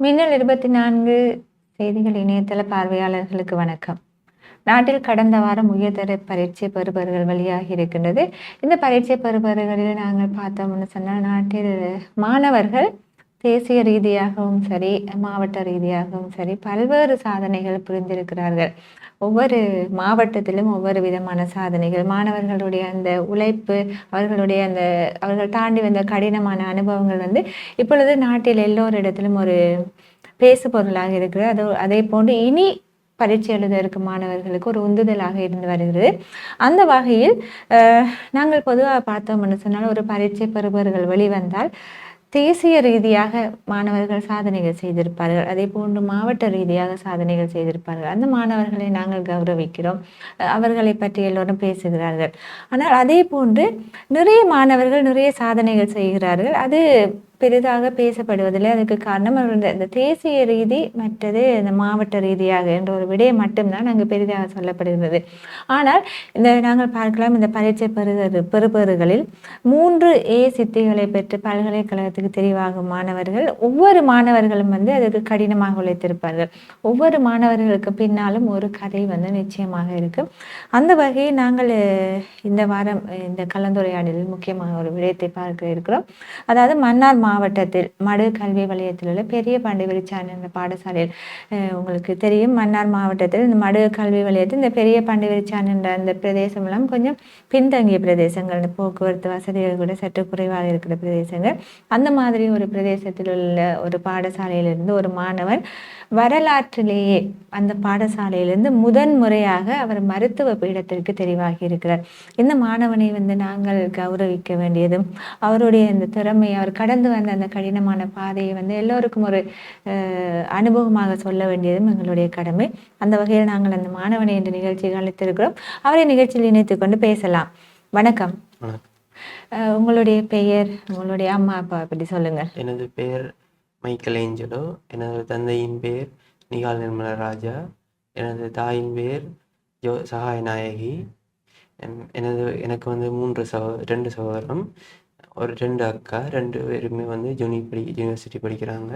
மின்னல் இருபத்தி நான்கு செய்திகள் இணையதள பார்வையாளர்களுக்கு வணக்கம். நாட்டில் கடந்த வாரம் உயர்தர பரீட்சை பெறுபவர்கள் வெளியாகி இருக்கின்றது. இந்த பரீட்சை பெறுபவர்களில் நாங்கள் பார்த்தோம்னு சொன்னால் நாட்டில் மாணவர்கள் தேசிய ரீதியாகவும் சரி மாவட்ட ரீதியாகவும் சரி பல்வேறு சாதனைகள் புரிந்திருக்கிறார்கள். ஒவ்வொரு மாவட்டத்திலும் ஒவ்வொரு விதமான சாதனைகள். மாணவர்களுடைய அந்த உழைப்பு அவர்களுடைய அந்த அவர்கள் தாண்டி வந்த கடினமான அனுபவங்கள் வந்து இப்பொழுது நாட்டில் எல்லோரிடத்திலும் ஒரு பேசு பொருளாக இருக்கிறது. அது அதே போன்று இனி பரீட்சை எழுத இருக்கும் மாணவர்களுக்கு ஒரு உந்துதலாக இருந்து வருகிறது. அந்த வகையில் நாங்கள் பொதுவாக பார்த்தோம்னு சொன்னால் ஒரு பரீட்சை பெறுபவர்கள் வெளிவந்தால் தேசிய ரீதியாக மாணவர்கள் சாதனைகள் செய்திருப்பார்கள். அதே போன்று மாவட்ட ரீதியாக சாதனைகள் செய்திருப்பார்கள். அந்த மாணவர்களை நாங்கள் கௌரவிக்கிறோம். அவர்களை பற்றி எல்லோரும் பேசுகிறார்கள். ஆனால் அதே போன்று நிறைய மாணவர்கள் நிறைய சாதனைகள் செய்கிறார்கள். அது பெரிதாக பேசப்படுவதில்லை. அதுக்கு காரணம் அவருடைய இந்த தேசிய ரீதி மற்றது இந்த மாவட்ட ரீதியாக என்ற ஒரு விடயம் மட்டும்தான் அங்கு பெரிதாக சொல்லப்படுகிறது ஆனால் இந்த நாங்கள் பார்க்கலாம் இந்த பரீட்சை பெறுகிறது பெறுபவர்களில் மூன்று ஏ சித்திகளை பெற்று பல்கலைக்கழகத்துக்கு தெரிவாகும் மாணவர்கள் ஒவ்வொரு மாணவர்களும் வந்து அதுக்கு கடினமாக உழைத்திருப்பார்கள். ஒவ்வொரு மாணவர்களுக்கு பின்னாலும் ஒரு கதை வந்து நிச்சயமாக இருக்கும். அந்த வகையில் நாங்கள் இந்த வாரம் இந்த கலந்துரையாடலில் முக்கியமான ஒரு விடயத்தை பார்க்க இருக்கிறோம். அதாவது மன்னார் மாவட்டத்தில் மடு கல்வி வலயத்தில் உள்ள பெரிய பண்டிவரிச்சான் என்ற பாடசாலையில் உங்களுக்கு தெரியும். மன்னார் மாவட்டத்தில் இந்த மடு கல்வி வலயத்தில் இந்த பெரிய பண்டிவரிச்சான் என்ற அந்த பிரதேசமெல்லாம் கொஞ்சம் பின்தங்கிய பிரதேசங்கள். இந்த போக்குவரத்து வசதிகள் கூட சற்று குறைவாக இருக்கிற பிரதேசங்கள். அந்த மாதிரி ஒரு பிரதேசத்தில் உள்ள ஒரு பாடசாலையிலிருந்து ஒரு மாணவன் வரலாற்றிலேயே அந்த பாடசாலையிலிருந்து முதன் முறையாக அவர் மருத்துவ பீடத்திற்கு தெரிவாகி இருக்கிறார். இந்த மாணவனை வந்து நாங்கள் கௌரவிக்க வேண்டியதும் அவருடைய இந்த திறமை அவர் கடந்து வந்த அந்த கடினமான பாதையை வந்து எல்லோருக்கும் ஒரு அனுபவமாக சொல்ல வேண்டியதும் எங்களுடைய கடமை. அந்த வகையில் நாங்கள் அந்த மாணவனை இந்த நிகழ்ச்சிக்கு அழைத்திருக்கிறோம். அவரை நிகழ்ச்சியில் இணைத்துக் கொண்டு பேசலாம். வணக்கம். உங்களுடைய பெயர் உங்களுடைய அம்மா அப்பா பற்றி சொல்லுங்கள். எனது பெயர் மைக்கேல் ஏஞ்சலோ எனது தந்தையின் பெயர் நிகால் நிர்மல ராஜா எனது தாயின் பெயர் ஜோ சகாயநாயகி என்- எனது எனக்கு வந்து மூன்று சகோ ரெண்டு சகோதரம் ஒரு ரெண்டு அக்கா ரெண்டு பேருமே வந்து ஜூனி படி யூனிவர்சிட்டி படிக்கிறாங்க.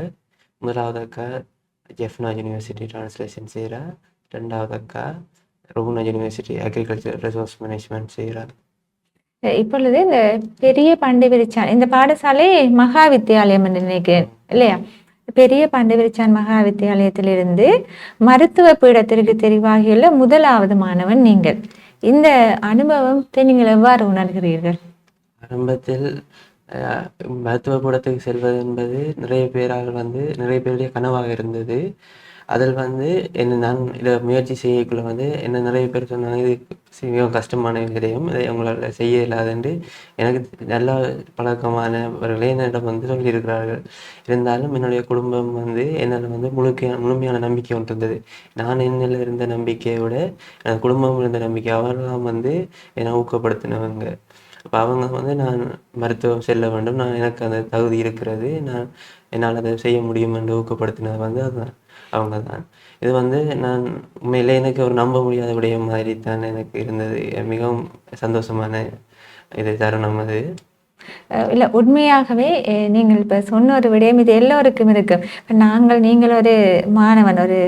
முதலாவது அக்கா ஜெஃப்னா யூனிவர்சிட்டி ட்ரான்ஸ்லேஷன் செய்கிறா ரெண்டாவது அக்கா Ruhuna university agriculture resource management செய்கிறா இப்பொழுது இந்த பெரிய பண்டிவிரிச்சான் இந்த பாடசாலை மகா வித்தியாலயம் என்று நினைக்கிறேன் இல்லையா? பெரிய பண்டிவிரிச்சான் மகா வித்தியாலயத்திலிருந்து மருத்துவ பீடத்திற்கு தெரிவாகியுள்ள முதலாவது மாணவன் நீங்கள். இந்த அனுபவத்தை நீங்கள் எவ்வாறு உணர்கிறீர்கள்? ஆரம்பத்தில் மருத்துவ கூடத்துக்கு செல்வது என்பது நிறைய பேரால் வந்து நிறைய பேருடைய கனவாக இருந்தது. அதில் வந்து என்ன நான் இதை முயற்சி செய்யக்குள்ள வந்து என்ன நிறைய பேர் சொன்னாங்க இது மிகவும் கஷ்டமான விடயம். இதை உங்களால் செய்ய இல்லாதென்று எனக்கு நல்ல பழக்கமானவர்களே என்னிடம் வந்து சொல்லியிருக்கிறார்கள். இருந்தாலும் என்னுடைய குடும்பம் வந்து என்னால் வந்து முழுக்க முழுமையான நம்பிக்கை ஒன்று இருந்தது. நான் என்னில் இருந்த நம்பிக்கையை விட எனது குடும்பம் இருந்த நம்பிக்கை அவர்களாம் வந்து என்னை ஊக்கப்படுத்தினவங்க. அப்போ அவங்க வந்து நான் மருத்துவம் செல்ல வேண்டும். நான் எனக்கு அந்த தகுதி இருக்கிறது. நான் என்னால் அதை செய்ய முடியும் என்று ஊக்கப்படுத்தினது வந்து அதுதான். அவங்க தான் இது வந்து நான் உண்மையிலே எனக்கு ஒரு நம்ப முடியாத விடயம் மாதிரி தான் எனக்கு இருந்தது. மிகவும் சந்தோஷமான இது தருணம் அது. இல்ல உண்மையாகவே அஹ் நீங்கள் இப்ப சொன்ன ஒரு விடயம் இது எல்லோருக்கும் இருக்கும். இப்ப நாங்கள் நீங்கள் ஒரு மாணவன் ஒரு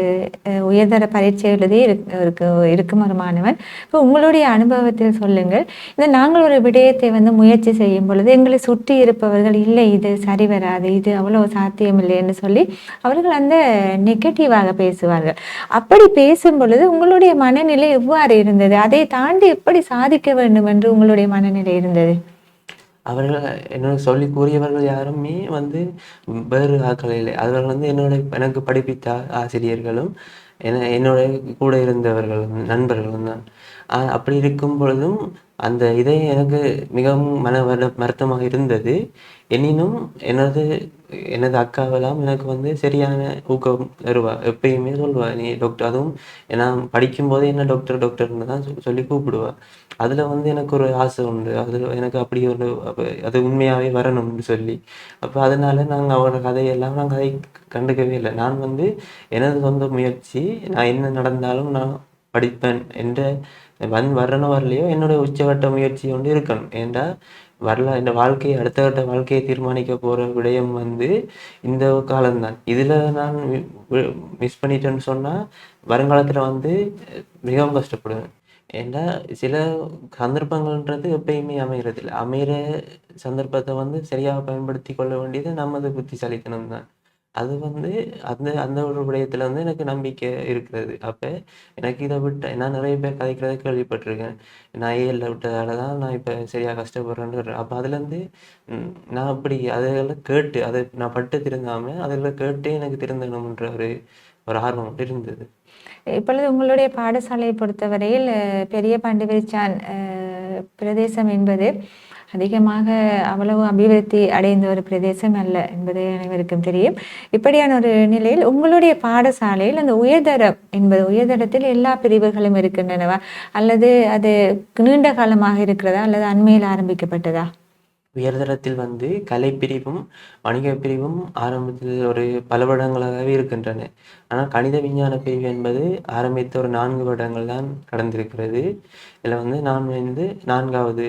அஹ், உயர்தர பரீட்சை எழுதி இருக்கு இருக்கும் ஒரு மாணவன். இப்போ உங்களுடைய அனுபவத்தில் சொல்லுங்கள். இந்த நாங்கள் ஒரு விடயத்தை வந்து முயற்சி செய்யும் பொழுது எங்களை சுற்றி இருப்பவர்கள் இல்லை இது சரி வராது இது அவ்வளோ சாத்தியமில்லை என்று சொல்லி அவர்கள் அந்த நெகட்டிவாக பேசுவார்கள். அப்படி பேசும் பொழுது உங்களுடைய மனநிலை எவ்வாறு இருந்தது? அதை தாண்டி எப்படி சாதிக்க வேண்டும் என்று உங்களுடைய மனநிலை இருந்தது? அவர்கள் என்னோட சொல்லி கூறியவர்கள் யாருமே வந்து வேறு ஆட்கள் இல்லை. அவர்கள் வந்து என்னோட எனக்கு படிப்பித்த ஆசிரியர்களும் என என்னோட கூட இருந்தவர்களும் நண்பர்களும் தான். அப்படி இருக்கும் பொழுதும் அந்த இதை எனக்கு மிகவும் மன வருட வருத்தமாக இருந்தது. எனினும் எனது எனது அக்காவெல்லாம் எனக்கு வந்து சரியான ஊக்கம் தருவா எப்பயுமே சொல்லுவா நீ டாக்டர் அதுவும் நான் படிக்கும்போதே என்ன டாக்டர் டாக்டர்னு தான் சொல்லி கூப்பிடுவா. அதில் வந்து எனக்கு ஒரு ஆசை உண்டு. அதில் எனக்கு அப்படி ஒரு அது உண்மையாகவே வரணும்னு சொல்லி. அப்போ அதனால நாங்கள் அவரோட கதையெல்லாம் நான் கதை கண்டுக்கவே இல்லை. நான் வந்து எனது சொந்த முயற்சி நான் என்ன நடந்தாலும் நான் படிப்பேன் என்ற வந் வரணும் வரலையோ என்னோட உச்சகட்ட முயற்சி கொண்டு இருக்கணும். ஏன்டா வரல இந்த வாழ்க்கையை அடுத்த கட்ட வாழ்க்கையை தீர்மானிக்க போகிற விடயம் வந்து இந்த காலம்தான். இதில் நான் மிஸ் பண்ணிட்டேன்னு சொன்னால் வருங்காலத்துல வந்து மிகவும் கஷ்டப்படுவேன். ஏன்னா சில சந்தர்ப்பங்கள்ன்றது எப்பயுமே அமைகிறது இல்லை அமைகிற சந்தர்ப்பத்தை வந்து சரியாக பயன்படுத்தி கொள்ள வேண்டியது நமது புத்திசாலித்தனம் தான் அது வந்து அந்த அந்த ஒரு விடயத்துல வந்து எனக்கு நம்பிக்கை இருக்கிறது. அப்போ எனக்கு இதை விட்டு நான் நிறைய பேர் கதைக்கிறத கேள்விப்பட்டிருக்கேன். நான் ஏஎல்ல விட்டதால தான் நான் இப்போ சரியாக கஷ்டப்படுறேன்னு அப்போ அதுலேருந்து நான் அப்படி அதெல்லாம் கேட்டு அதை நான் பட்டு திருந்தாமல் அதெல்லாம் கேட்டு எனக்கு திருந்தணும்ன்ற ஒரு ஒரு ஆர்வம் மட்டும் இருந்தது. இப்பொழுது உங்களுடைய பாடசாலையை பொறுத்தவரையில் பெரிய பண்டிகைச்சான் பிரதேசம் என்பது அதிகமாக அவ்வளவு அபிவிருத்தி அடைந்த ஒரு பிரதேசம் அல்ல என்பது அனைவருக்கும் தெரியும். இப்படியான ஒரு நிலையில் உங்களுடைய பாடசாலையில் அந்த உயர்தரம் என்பது உயர்தரத்தில் எல்லா பிரிவுகளும் இருக்கின்றனவா? அல்லது அது நீண்ட காலமாக இருக்கிறதா? அல்லது அண்மையில் ஆரம்பிக்கப்பட்டதா? உயர்தரத்தில் வந்து கலைப்பிரிவும் வணிக பிரிவும் ஆரம்பத்தில் ஒரு பல வருடங்களாகவே இருக்கின்றன. ஆனால் கணித விஞ்ஞான பிரிவு என்பது ஆரம்பித்த ஒரு நான்கு வருடங்கள் தான் கடந்திருக்கிறது. இதில் வந்து நான் வந்து நான்காவது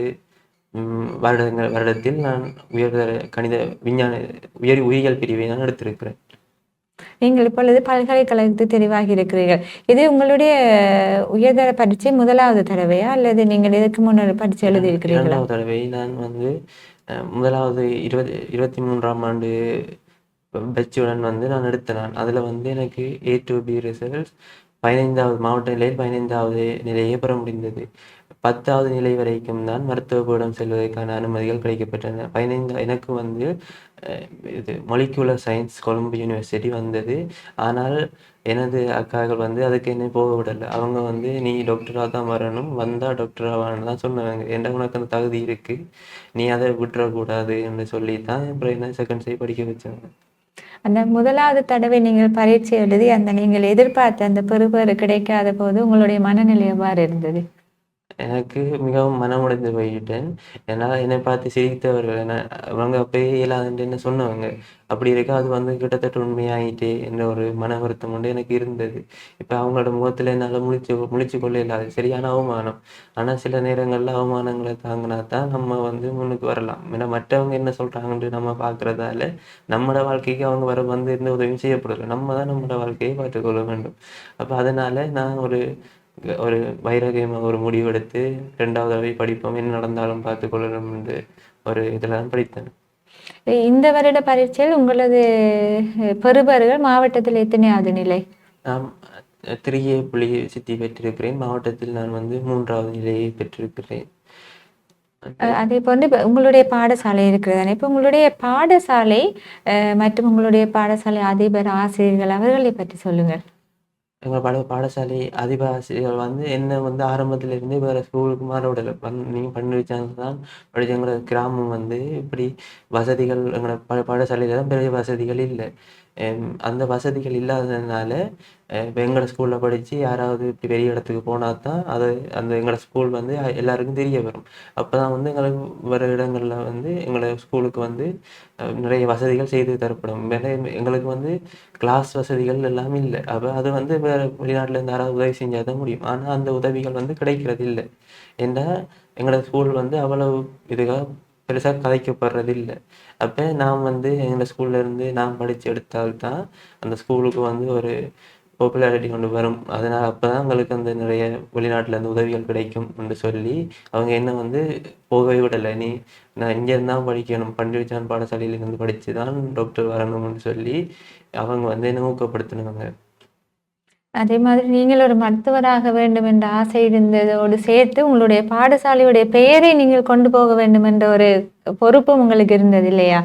வருடங்கள் வருடத்தில் நான் உயர்தர கணித விஞ்ஞான உயர் உயிரியல் பிரிவை நான் எடுத்திருக்கிறேன். நீங்கள் இப்பொழுது பல்கலைக்கழகத்துக்கு தெரிவாகி இருக்கிறீர்கள். இது உங்களுடைய உயர்தர பரீட்சை முதலாவது தடவையா? அல்லது நீங்கள் இதுக்கு முன்னர் பரீட்சை எழுதி இருக்கிறீர்களா இரண்டாவது தடவை நான் வந்து முதலாவது இருபது இருபத்தி மூன்றாம் ஆண்டு பெச்சுடன் வந்து நான் எடுத்தேன். நான் அதில் வந்து எனக்கு ஏ டு பி ரிசல்ட்ஸ் பதினைந்தாவது மாவட்ட நிலையில் பதினைந்தாவது நிலையை பெற முடிந்தது. பத்தாவது நிலை வரைக்கும் தான் மருத்துவ பீடம் செல்வதற்கான அனுமதிகள் கிடைக்கப்பட்டன பதினைந்து எனக்கு வந்து அஹ், இது மொலிகுலர் சயின்ஸ் கொழும்பு யூனிவர்சிட்டி வந்தது. ஆனால் எனது அக்காக்கள் வந்து அதுக்கு என்ன போக விடலை. அவங்க வந்து நீ டாக்டராக தான் வரணும். வந்தால் டாக்டராக வரணும் தான் சொன்னாங்க. என்ன உனக்கு அந்த தகுதி இருக்கு? நீ அதை விட்டுறக்கூடாது என்று சொல்லி தான் அப்புறம் என்ன செகண்ட் சை படிக்க வச்சாங்க. அந்த முதலாவது தடவை நீங்கள் பரீட்சை எழுதி அந்த நீங்கள் எதிர்பார்த்த அந்த பெறுபேறு கிடைக்காத போது உங்களுடைய மனநிலை எவ்வாறு இருந்தது? எனக்கு மிகவும் மனமுடைந்து போயிட்டேன் ஏன்னா என்னை பார்த்து சிரித்தவர்கள் என்ன அவங்க அப்பயே இயலாதுன்னு என்ன சொன்னவங்க அப்படி இருக்க அது வந்து கிட்டத்தட்ட உண்மையாயிட்டே என்ற ஒரு மன வருத்தம் உண்டு எனக்கு இருந்தது. இப்போ அவங்களோட முகத்தில் என்னால் முழிச்சு முழிச்சு கொள்ள இல்லாது சரியான அவமானம். ஆனால் சில நேரங்களில் அவமானங்களை தாங்கினா தான் நம்ம வந்து முன்னுக்கு வரலாம். ஏன்னா மற்றவங்க என்ன சொல்கிறாங்கன்ட்டு நம்ம பார்க்குறதால நம்மளோட வாழ்க்கைக்கு அவங்க வர வந்து எந்த உதவியும் செய்யப்படலை. நம்ம தான் நம்மளோட வாழ்க்கையை பார்த்துக்கொள்ள வேண்டும். அப்போ அதனால நான் ஒரு ஒரு வைரகியமாக ஒரு முடிவெடுத்து ரெண்டாவது தடவை படிப்போம். என்ன நடந்தாலும் பார்த்து கொள்ளணும் என்று ஒரு இதில் தான் படித்தேன். இந்த வருட பரீட்சையில் உங்களது அஹ், பெறுபேறுகள் மாவட்டத்தில் எத்தனையாவது நிலை? நான் திரியே புள்ளி சித்தி பெற்றிருக்கிறேன். மாவட்டத்தில் நான் வந்து மூன்றாவது நிலையை பெற்றிருக்கிறேன். அதே போன்று உங்களுடைய பாடசாலை இருக்கிறதானே இப்போ உங்களுடைய பாடசாலை மற்றும் உங்களுடைய பாடசாலை அதிபர் ஆசிரியர்கள் அவர்களை பற்றி சொல்லுங்கள். எங்கள் பட பாடசாலை அதிப வந்து என்ன வந்து ஆரம்பத்திலேருந்து வேறு ஸ்கூலுக்கு மாற விடலை. பண் நீங்கள் பண்ணி வச்சாங்க தான் எங்களோட கிராமம் வந்து இப்படி வசதிகள் எங்களோட ப பாடசாலையில் தான் பெரிய வசதிகள் இல்லை. அந்த வசதிகள் இல்லாததுனால எங்களோட ஸ்கூலில் படித்து யாராவது இப்படி பெரிய இடத்துக்கு போனால் தான் அது அந்த எங்களோட ஸ்கூல் வந்து எல்லாருக்கும் தெரிய வரும். அப்போ தான் வந்து எங்களுக்கு வர இடங்களில் வந்து எங்களோட ஸ்கூலுக்கு வந்து நிறைய வசதிகள் செய்து தரப்படும். வேற எங்களுக்கு வந்து கிளாஸ் வசதிகள் எல்லாமே இல்லை. அப்போ அது வந்து வேறு வெளிநாட்டில் இருந்து யாராவது உதவி செஞ்சால் தான் முடியும். ஆனால் அந்த உதவிகள் வந்து கிடைக்கிறது இல்லை ஏன்னா எங்களோட ஸ்கூல் வந்து அவ்வளவு இதுக்காக பெருசாக கதைக்கப்படுறதில்லை. அப்போ நான் வந்து எங்கள் ஸ்கூல்லேருந்து நான் படித்து எடுத்தால்தான் அந்த ஸ்கூலுக்கு வந்து ஒரு பாப்புலாரிட்டி கொண்டு வரும். அதனால் அப்போ தான் உங்களுக்கு அந்த நிறைய வெளிநாட்டிலேருந்து உதவிகள் கிடைக்கும் என்று சொல்லி அவங்க என்ன வந்து போகவே விடலை. நீ நான் இங்கேருந்தான் படிக்கணும். பண்டிவிச்சான் பாடசாலையிலேருந்து படித்து தான் டாக்டர் வரணும்னு சொல்லி அவங்க வந்து என்ன ஊக்கப்படுத்தினாங்க அதே மாதிரி நீங்கள் ஒரு மருத்துவராக வேண்டும் என்ற ஆசை இருந்ததோடு சேர்த்து உங்களுடைய பாடசாலையுடைய பெயரை நீங்கள் கொண்டு போக வேண்டும் என்ற ஒரு பொறுப்பும் உங்களுக்கு இருந்தது இல்லையா?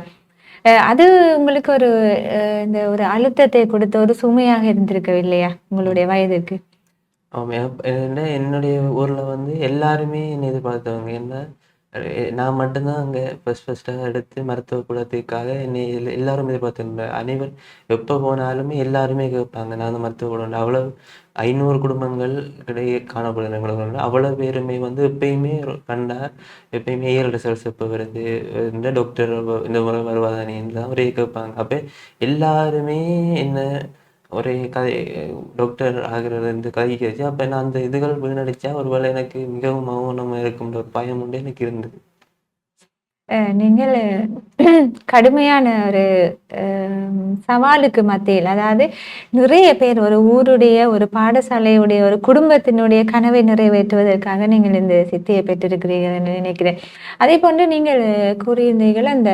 அஹ் அது உங்களுக்கு ஒரு அஹ் இந்த ஒரு அழுத்தத்தை கொடுத்த ஒரு சுமையாக இருந்திருக்கவில்லையா உங்களுடைய வயதுக்கு? ஆமாம். என்ன என்னுடைய ஊரில் வந்து எல்லாருமே என்னை எதிர்பார்த்தவங்க. என்ன நான் மட்டும்தான் அங்கே ஃபஸ்ட் ஃபஸ்ட்டாக எடுத்து மருத்துவ கூடத்துக்காக என்னை எல்~ எல்லாரும் எதிர்பார்த்துருந்தேன் அனைவர் எப்போ போனாலுமே எல்லாருமே கேட்பாங்க நான் அந்த மருத்துவ கூடம் அவ்வளோ ஐநூறு குடும்பங்கள் இடையே காணப்படுது எங்களுக்கு அவ்வளோ பேருமே வந்து எப்பயுமே கண்டா எப்பயுமே ஏர் ரிசல்ட்ஸ் எப்போ வருது இந்த டாக்டர் இந்த முறை வருவாதானேன்னு தான் ஒரே கேட்பாங்க. அப்போ எல்லாருமே என்ன ஒரே கதை டாக்டர் ஆகிறது இந்த கதைக்கு அப்போ நான் அந்த இதுகள் வீணடிச்சா ஒருவேளை எனக்கு மிகவும் மௌனமாக இருக்கும்ன்ற ஒரு பயம் உண்டு எனக்கு இருந்தது. அஹ் நீங்கள் கடுமையான ஒரு அஹ், சவாலுக்கு மத்தியில் அதாவது நிறைய பேர் ஒரு ஊருடைய ஒரு பாடசாலையுடைய ஒரு குடும்பத்தினுடைய கனவை நிறைவேற்றுவதற்காக நீங்கள் இந்த சித்தியை பெற்றிருக்கிறீர்கள் நினைக்கிறேன். அதே போன்று நீங்கள் கூறியிருந்தீர்கள் அந்த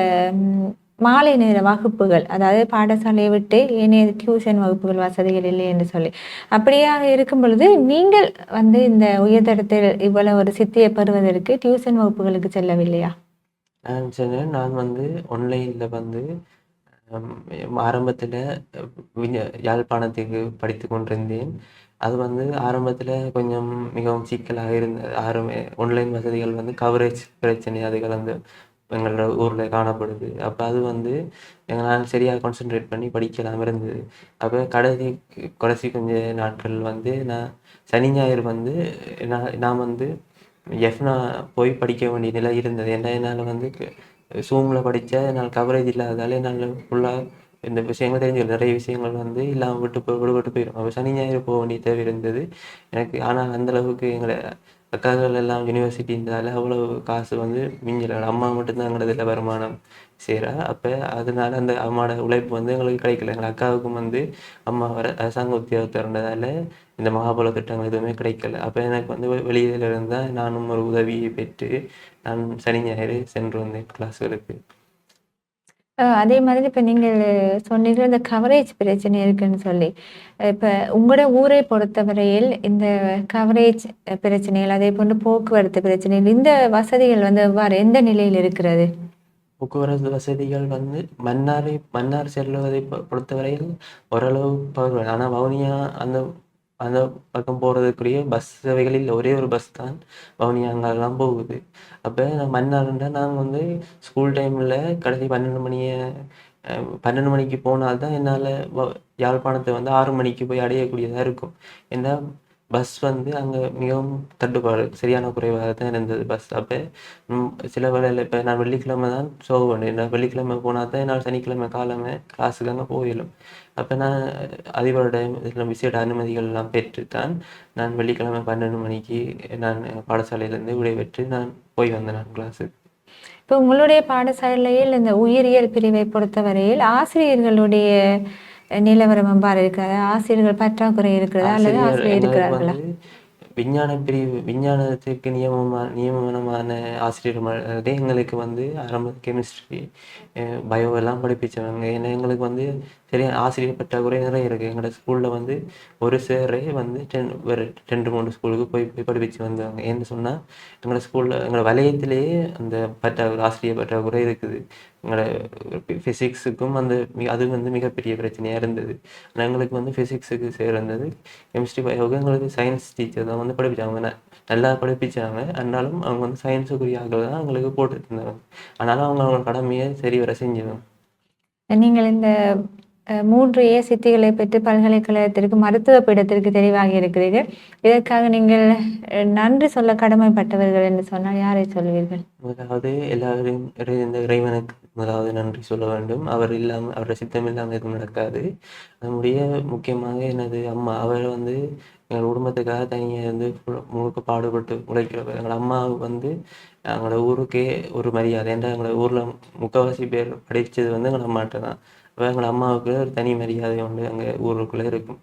மாலை நேர வகுப்புகள் அதாவது பாடசாலையை விட்டு ஏனைய டியூஷன் வகுப்புகள் வசதிகள் இல்லை என்று சொல்லி. அப்படியாக இருக்கும் பொழுது நீங்கள் வந்து இந்த உயர்தரத்தில் இவ்வளவு ஒரு சித்தியை பெறுவதற்கு டியூஷன் வகுப்புகளுக்கு செல்லவில்லையா? நான் நான் வந்து ஆன்லைனில் வந்து ஆரம்பத்தில் யாழ்ப்பாணத்துக்கு படித்து கொண்டிருந்தேன். அது வந்து ஆரம்பத்தில் கொஞ்சம் மிகவும் சிக்கலாக இருந்தது ஆரம்ப ஆன்லைன் வசதிகள் வந்து கவரேஜ் பிரச்சனை அதுகள் வந்து எங்களோட ஊரில் காணப்படுது. அப்போ அது வந்து எங்களால் சரியாக கான்சென்ட்ரேட் பண்ணி படிக்கலாம் இருந்தது. அப்போ கடைசி கடைசி கொஞ்ச நாட்கள் வந்து நான் சனி ஞாயிறு வந்து நான் நான் வந்து எஃப்னா போய் படிக்க வேண்டிய நிலை இருந்தது. ஏன்னா என்னால் வந்து ஸூமில் படித்தா என்னால் கவரேஜ் இல்லாததால என்னால் ஃபுல்லாக இந்த விஷயங்கள் தெரிஞ்சுக்கல. நிறைய விஷயங்கள் வந்து இல்லாமல் விட்டு போய் விடுபட்டு போயிடும். அப்போ சனி ஞாயிறு போக வேண்டிய தேவை இருந்தது. எனக்கு ஆனால் அந்த அளவுக்கு எங்களை அக்காக்கள் எல்லாம் யூனிவர்சிட்டின்றதால அவ்வளோ காசு வந்து மிஞ்சல அம்மா மட்டும்தான் எங்களோட இதில் வருமானம் செய்கிறா அப்போ அதனால அந்த அம்மாவோட உழைப்பு வந்து எங்களுக்கு கிடைக்கல. எங்கள் அக்காவுக்கும் வந்து அம்மா வர அரசாங்க உத்தியோகத்தில் இந்த மகாபல திட்டங்கள் எதுவுமே கிடைக்கல. அப்போ எனக்கு வந்து வெளியில் இருந்தால் நானும் ஒரு உதவியை பெற்று நான் சனி ஞாயிறு சென்று வந்தேன் கிளாஸ்களுக்கு அதே மாதிரி இப்போ நீங்கள் சொன்னீங்க இந்த கவரேஜ் பிரச்சனை இருக்குன்னு சொல்லி. இப்போ உங்களோட ஊரை பொறுத்தவரையில் இந்த கவரேஜ் பிரச்சனைகள் அதே போன்று போக்குவரத்து பிரச்சனைகள் இந்த வசதிகள் வந்து எவ்வாறு எந்த நிலையில் இருக்கிறது? போக்குவரத்து வசதிகள் வந்து மன்னாரை மன்னார் செல்வதை பொறுத்தவரையில் ஓரளவு பரவாயில்லை ஆனால் வவுனியா அந்த அந்த பக்கம் போகிறதுக்குரிய பஸ் சேவைகளில் ஒரே ஒரு பஸ் தான் வவுனியா அங்கெல்லாம் போகுது. அப்போ நான் மன்னார்ன்றா நாங்கள் வந்து ஸ்கூல் டைமில் கடைசி பன்னெண்டு மணியை பன்னெண்டு மணிக்கு போனால் தான் என்னால் யாழ்ப்பாணத்தை வந்து ஆறு மணிக்கு போய் அடையக்கூடியதாக இருக்கும். ஏன்னா பஸ் வந்து அங்கே மிகவும் தட்டுப்பாடு சரியான குறைவாக தான் இருந்தது பஸ் அப்போ சில வேளையில் இப்போ நான் வெள்ளிக்கிழமை தான் சோக பண்ணேன். நான் வெள்ளிக்கிழமை போனால் தான் என்னால் சனிக்கிழமை காலமே கிளாஸுக்கு அங்கே போயிடும். அப்போ நான் அதிபரோட இதில் விசேட அனுமதிகள் எல்லாம் பெற்று தான் நான் வெள்ளிக்கிழமை பன்னெண்டு மணிக்கு நான் பாடசாலையிலேருந்து விடைபெற்று நான் போய் வந்தேன் நான் கிளாஸுக்கு இப்போ உங்களுடைய பாடசாலையில் இந்த உயிரியல் பிரிவை பொறுத்தவரையில் ஆசிரியர்களுடைய நிலவரம் எவ்வாறு இருக்கிறது ஆசிரியர்கள் பற்றாக்குறை இருக்கிறதா அல்லது ஆசிரியர் இருக்கிறார்களா? விஞ்ஞான பிரிவு விஞ்ஞானத்துக்கு நியமமான நியமனமான ஆசிரியர்கள் எங்களுக்கு வந்து ஆரம்ப கெமிஸ்ட்ரி பயோ எல்லாம் படிப்பிச்சவங்க. ஏன்னா எங்களுக்கு வந்து சரியான ஆசிரியர் பற்றாக்குறை நிறைய இருக்குது எங்களோட ஸ்கூலில் வந்து ஒரு சேரே வந்து டென் ஒரு ரெண்டு மூணு ஸ்கூலுக்கு போய் போய் படிப்பிச்சு வந்தாங்க ஏன்னு சொன்னால் எங்களோட ஸ்கூலில் எங்களோட வலயத்திலேயே அந்த பற்றாக்குறை ஆசிரியர் பற்றாக்குறை இருக்குது. எங்களோட ஃபிசிக்ஸுக்கும் அந்த மி- அது வந்து மிகப்பெரிய பிரச்சனையாக இருந்தது. ஆனால் எங்களுக்கு வந்து ஃபிசிக்ஸுக்கு சேர்ந்தது கெமிஸ்ட்ரி பயோவுக்கு எங்களுக்கு சயின்ஸ் டீச்சர் தான் வந்து படிப்பிச்சாங்க. நல்லா படிப்பிச்சாங்க. ஆனாலும் அவங்க வந்து சயின்ஸுக்குரிய ஆட்கள் தான் எங்களுக்கு போட்டுட்டு இருந்தாங்க ஆனாலும் அவங்க அவங்க கடமையை சரி வர செஞ்சுவாங்க நீங்கள் இந்த மூன்று ஏ சித்திகளை பெற்று பல்கலைக்கழகத்திற்கு மருத்துவ பீடத்திற்கு தெரிவாகி இருக்கிறீர்கள். இதற்காக நீங்கள் நன்றி சொல்ல கடமைப்பட்டவர்கள் என்று சொன்னால் யாரை சொல்வீர்கள்? முதலாவது எல்லாரும் இந்த இறைவனுக்கு முதலாவது நன்றி சொல்ல வேண்டும். அவர் இல்லாமல் அவரோட சித்தம் இல்லாமல் எதுவும் நடக்காது. நம்முடைய முக்கியமாக எனது அம்மா அவர் வந்து எங்கள் குடும்பத்துக்காக தனியாக இருந்து முழுக்க பாடுபட்டு உழைக்கிறவர். எங்கள் அம்மாவுக்கு வந்து எங்களோட ஊருக்கே ஒரு மரியாதை. ஏன்னா எங்களோட ஊரில் முக்கால்வாசி பேர் படித்தது வந்து எங்கள் அம்மாட்ட தான். எங்கள் அம்மாவுக்கு ஒரு தனி மரியாதை உண்டு அங்கே ஊருக்குள்ளே இருக்கும்.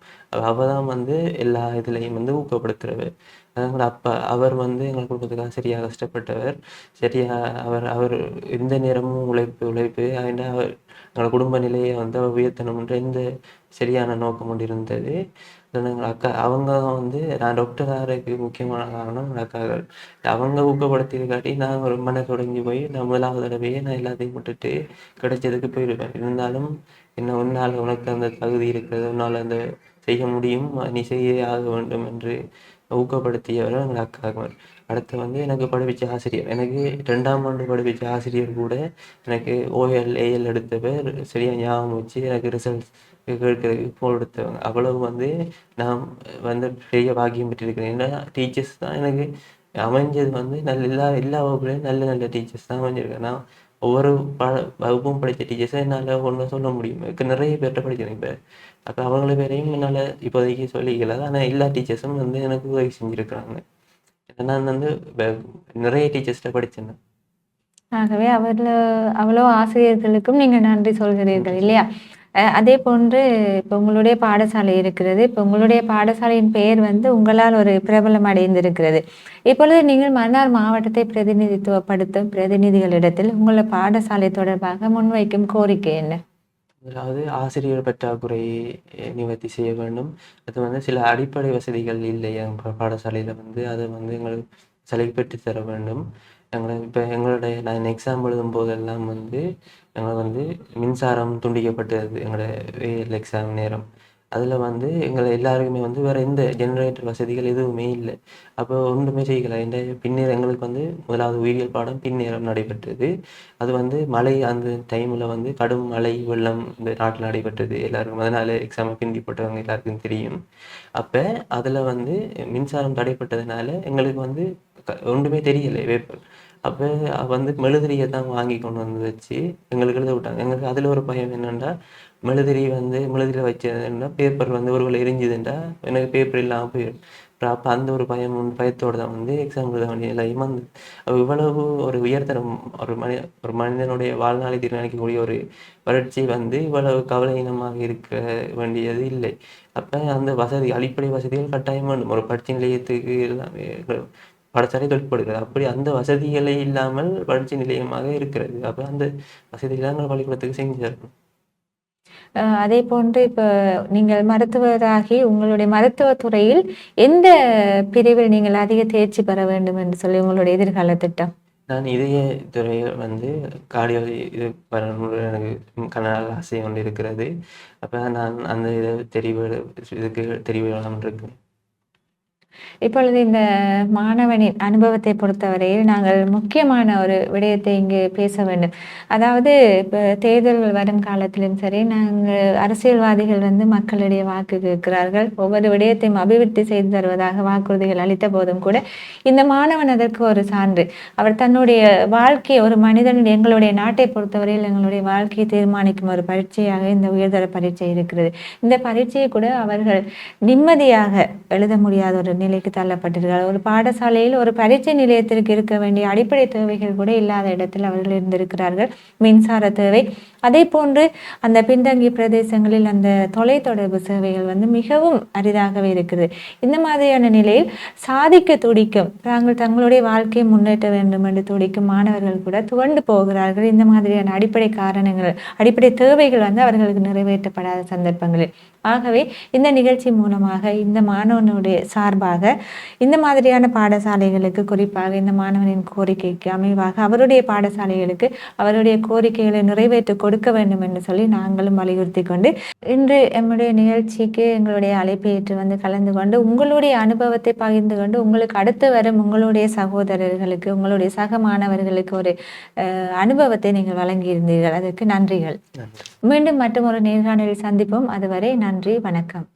அவள் தான் வந்து எல்லா இதுலேயும் வந்து ஊக்கப்படுத்துகிறவர் எங்களோட அப்பா அவர் வந்து எங்கள் குடும்பத்துக்காக சரியாக கஷ்டப்பட்டவர். சரியாக அவர் அவர் எந்த நேரமும் உழைப்பு உழைப்பு ஏன்னா அவர் எங்களோட குடும்ப நிலையை வந்து அவர் உயர்த்தணும்ன்ற எந்த சரியான நோக்கம் கொண்டு இருந்தது. எங்கள் அக்கா அவங்க வந்து நான் டாக்டர் ஆகிறதுக்கு முக்கியமான காரணம் எங்கள் அக்காக்கள் அவங்க ஊக்கப்படுத்தியிருக்காட்டி நான் ஒரு மனசு உடைஞ்சு போய் நான் முதலாவது தடவையே நான் எல்லாத்தையும் விட்டுட்டு கிடைச்சதுக்கு போயிருப்பேன். இருந்தாலும் என்ன உன்னால் உனக்கு அந்த தகுதி இருக்கிறது உன்னால் அந்த செய்ய முடியும் நீ செய்ய ஆக வேண்டும் என்று ஊக்கப்படுத்தியவர் எங்கள் அக்காக்கள். அடுத்து வந்து எனக்கு படிப்பிச்ச ஆசிரியர். எனக்கு ரெண்டாம் ஆண்டு படிப்பிச்ச ஆசிரியர் கூட எனக்கு ஓஎல் ஏஎல் எடுத்த பேர் சரியாக ஞாபகம் வச்சு எனக்கு ரிசல்ட்ஸ் கேட்கறதுக்கு கொடுத்தவங்க அவ்வளவு வந்து நான் வந்து பெரிய பாக்கியம் பெற்றிருக்கிறேன். ஏன்னா டீச்சர்ஸ் தான் எனக்கு அமைஞ்சது வந்து நல்ல எல்லா எல்லா வகுப்புலையும் நல்ல நல்ல டீச்சர்ஸ் தான் அமைஞ்சிருக்கேன் நான் ஒவ்வொரு ப வகுப்பும் படித்த டீச்சர்ஸை என்னால் ஒன்று சொல்ல முடியும். எனக்கு நிறைய பேர்கிட்ட படிக்கிறேன் இப்போ. அப்போ அவங்கள பேரையும் என்னால் இப்போதைக்கு சொல்லிக்கல. ஆனால் எல்லா டீச்சர்ஸும் வந்து எனக்கு உதவி செஞ்சுருக்கிறாங்க. நான் வந்து நிறைய டீச்சர்ஸ்கிட்ட படித்தேன் ஆகவே அவர்ல அவ்வளோ ஆசிரியர்களுக்கும் நீங்கள் நன்றி சொல்கிறீர்கள் இல்லையா? அதே போன்று இப்போ உங்களுடைய பாடசாலை இருக்கிறது இப்போ உங்களுடைய பாடசாலையின் பெயர் வந்து உங்களால் ஒரு பிரபலம் அடைந்திருக்கிறது. இப்பொழுது நீங்கள் மன்னார் மாவட்டத்தை பிரதிநிதித்துவப்படுத்தும் பிரதிநிதிகளிடத்தில் உங்களோட பாடசாலை தொடர்பாக முன்வைக்கும் கோரிக்கை என்ன? அதாவது ஆசிரியர் பற்றாக்குறையை நிவர்த்தி செய்ய வேண்டும். அது வந்து சில அடிப்படை வசதிகள் இல்லை. எங்கள் பாடசாலையில் வந்து அதை வந்து எங்களுக்கு சலுகை பெற்று தர வேண்டும். எங்களை இப்போ எங்களுடைய நான் எக்ஸாம் எழுதும் போதெல்லாம் வந்து எங்களை வந்து மின்சாரம் துண்டிக்கப்பட்டது. எங்களோட எக்ஸாம் நேரம். அதில் வந்து எங்களை எல்லாருக்குமே வந்து வேறு எந்த ஜென்ரேட்டர் வசதிகள் எதுவுமே இல்லை. அப்போ ஒன்றுமே செய்யலை. இந்த பின்னர் எங்களுக்கு வந்து முதலாவது உயிரியல் பாடம் பின்னேரம் நடைபெற்றது. அது வந்து மழை அந்த டைமில் வந்து கடும் மழை வெள்ளம் இந்த நாட்டில் நடைபெற்றது எல்லாருக்கும். அதனால் எக்ஸாமை பிந்தி போட்டவங்க எல்லாருக்கும் தெரியும். அப்போ அதில் வந்து மின்சாரம் தடைப்பட்டதுனால எங்களுக்கு வந்து ஒன்றுமே தெரியலை. வேப்பர் அப்போ வந்து மெழுதிரியை தான் வாங்கி கொண்டு வந்து வச்சு எங்களுக்கு எழுத விட்டாங்க. எங்களுக்கு அதில் ஒரு பயம் என்னென்னா மெழுதிரி வந்து மெழுதிரி வச்சதுன்னா பேப்பர் வந்து ஒருவேளை எரிஞ்சுதுண்டா? எனக்கு பேப்பர் இல்லாமல் போயிடும் அப்புறம் அப்போ அந்த ஒரு பயம் பயத்தோடு தான் வந்து எக்ஸாம் எழுத வேண்டிய எல்லாம் வந்து இவ்வளவு ஒரு உயர்தரம் ஒரு மனி ஒரு மனிதனுடைய வாழ்நாளை தீர்மானிக்கக்கூடிய ஒரு வறட்சி வந்து இவ்வளவு கவலையினமாக இருக்க வேண்டியது இல்லை. அப்போ அந்த வசதி அடிப்படை வசதிகள் கட்டாயம் வேண்டும். ஒரு பயிற்சி நிலையத்துக்கு எல்லாமே பாடசாலை தொழிற்படுகிறது. அப்படி அந்த வசதிகளே இல்லாமல் வளர்ச்சி நிலையமாக இருக்கிறது. அப்போ அந்த வசதிகளை நாங்கள் பள்ளிக்கூடத்துக்கு செஞ்சு தரணும் அதே போன்று இப்போ நீங்கள் மருத்துவராகி உங்களுடைய மருத்துவத்துறையில் எந்த பிரிவில் நீங்கள் அதிக தேர்ச்சி பெற வேண்டும் என்று சொல்லி உங்களுடைய எதிர்கால திட்டம்? நான் இதய துறையில் வந்து கார்டியோ இது வரணும்னு எனக்கு கனடால ஆசை ஒன்று இருக்கிறது. அப்போ நான் அந்த இதை தெரிவு இதுக்கு தெரிவு இருக்கேன். இப்பொழுது இந்த மாணவனின் அனுபவத்தை பொறுத்தவரையில் நாங்கள் முக்கியமான ஒரு விடயத்தை இங்கு பேச வேண்டும். அதாவது இப்போ தேர்தல்கள் வரும் காலத்திலும் சரி நாங்கள் அரசியல்வாதிகள் வந்து மக்களிடையே வாக்கு கேட்கிறார்கள். ஒவ்வொரு விடயத்தையும் அபிவிருத்தி செய்து தருவதாக வாக்குறுதிகள் அளித்த போதும் கூட இந்த மாணவன் அதற்கு ஒரு சான்று. அவர் தன்னுடைய வாழ்க்கை ஒரு மனிதன் எங்களுடைய நாட்டை பொறுத்தவரையில் எங்களுடைய வாழ்க்கையை தீர்மானிக்கும் ஒரு பரீட்சையாக இந்த உயர்தர பரீட்சை இருக்கிறது. இந்த பரீட்சையை கூட அவர்கள் நிம்மதியாக எழுத முடியாத ஒரு நிலைக்கு தள்ளப்பட்டிருக்கிறார். ஒரு பாடசாலையில் ஒரு பரீட்சை நிலையத்திற்கு இருக்க வேண்டிய அடிப்படை தேவைகள் கூட இல்லாத இடத்தில் அவர்கள் இருந்திருக்கிறார்கள். மின்சார தேவை அதே போன்று அந்த பின்தங்கிய பிரதேசங்களில் அந்த தொலைத்தொடர்பு சேவைகள் வந்து மிகவும் அரிதாகவே இருக்குது. இந்த மாதிரியான நிலையில் சாதிக்க துடிக்கும் தாங்கள் தங்களுடைய வாழ்க்கையை முன்னேற்ற வேண்டும் என்று துடிக்கும் மாணவர்கள் கூட துவண்டு போகிறார்கள். இந்த மாதிரியான அடிப்படை காரணங்கள் அடிப்படை தேவைகள் வந்து அவர்களுக்கு நிறைவேற்றப்படாத சந்தர்ப்பங்களில். ஆகவே இந்த நிகழ்ச்சி மூலமாக இந்த மாணவனுடைய சார்பாக இந்த மாதிரியான பாடசாலைகளுக்கு குறிப்பாக இந்த மாணவனின் கோரிக்கைக்கு அமைவாக அவருடைய பாடசாலைகளுக்கு அவருடைய கோரிக்கைகளை நிறைவேற்ற கொடுக்க வேண்டும் என்று சொல்லி நாங்களும் வலியுறுத்தி கொண்டு இன்று எம்முடைய நிகழ்ச்சிக்கு எங்களுடைய அழைப்பை ஏற்று வந்து கலந்து கொண்டு உங்களுடைய அனுபவத்தை பகிர்ந்து கொண்டு உங்களுக்கு அடுத்து வரும் உங்களுடைய சகோதரர்களுக்கு உங்களுடைய சக மாணவர்களுக்கு ஒரு அனுபவத்தை நீங்கள் வழங்கியிருந்தீர்கள். அதற்கு நன்றிகள். நன்றி. மீண்டும் மற்றும் ஒரு நேர்காணலில் சந்திப்போம். அதுவரை நன்றி வணக்கம்.